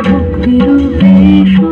ভক্তি রূপে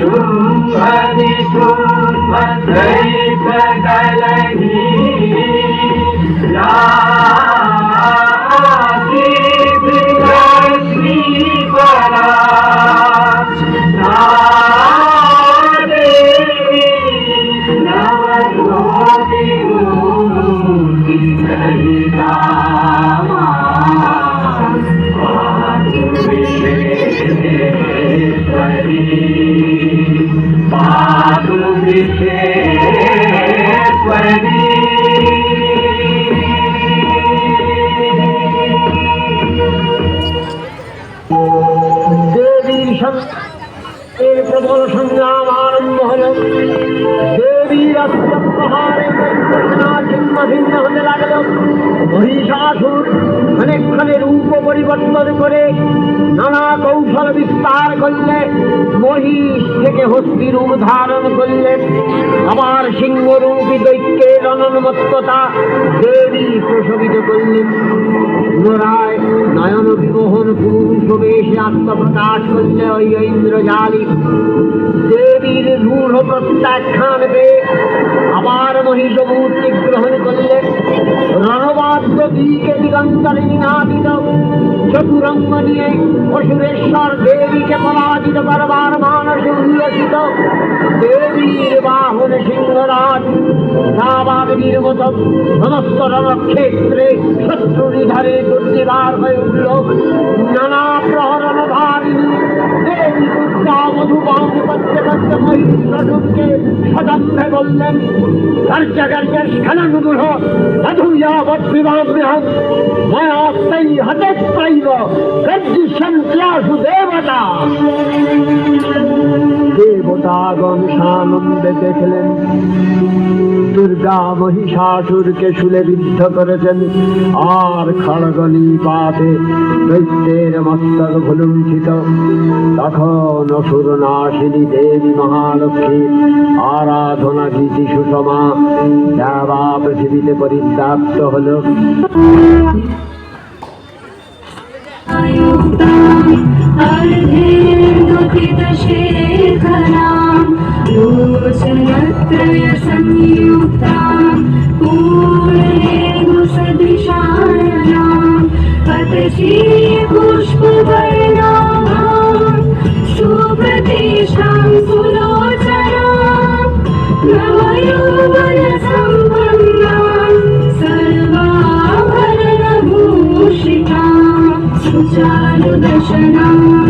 शुम्भनि शुम्भ दैव कलय এর প্রবল সংগ্রাম আরম্ভ হল। দেবীর দৈত্যসেনা ছিন্ন ভিন্ন হতে লাগল। মহিষাসুর ক্ষণে রূপ পরিবর্তন করে নানা কৌশল বিস্তার করলে মহিষ থেকে হস্তি রূপ ধারণ করলেন আবার সিংহরূপী দৈত্যের অনন্মত্ততা দেবী প্রসবিত করলেন পুনরায় নয়ন বিমোহন পুরুষ বেশে আত্মপ্রকাশ করলে ওই ইন্দ্রজালী দেবীর রূঢ় প্রত্যাখ্যান পেয়ে মহিষ মূর্তি গ্রহণ করলেন রণবাদ্য দিকে দিগন্তরে নিনাদিত চতুরঙ্গ নিয়ে অসুরেশ্বর দেবীকে পরাজিত করবার মানসে উল্লসিত দেবীর বাহন সিংহরাজ দাবাগির মতো সমস্ত রণক্ষেত্রে শত্রু নিধারে দুর্নিবার হয়ে উঠল। নানা প্রহরণ করতে মহিষকে সদম্ভে বললেন গর্জ স্খলনগুহ মধুয়াবৎ বিবাম্যহম ময়াস্তৈ হতত্রৈব গর্জিষ্যন্ত্যাসু দেবতা। দেবতাগণ সানন্দে দেখলেন দুর্গা মহিষাসুরকে শুলে বিদ্ধ করেছেন। আর খড়গনি পাতে দৈত্যের মস্তক ভুলুণ্ঠিত। তখন অসুর নাশিনী দেবী মহালক্ষ্মী, আরাধনা গীতি সুষমা, দেবা পৃথিবীতে পরিত্যাপ্ত হল। Thank you. लोचनत्रयसंयुक्तां पूर्णेन्दुसदृशायनां पतशी पुष्पवर्णां सुप्रतिष्ठां सुलोचनां नवयौवनसम्पन्नां सर्वाभरणभूषितां सुचारुदशनां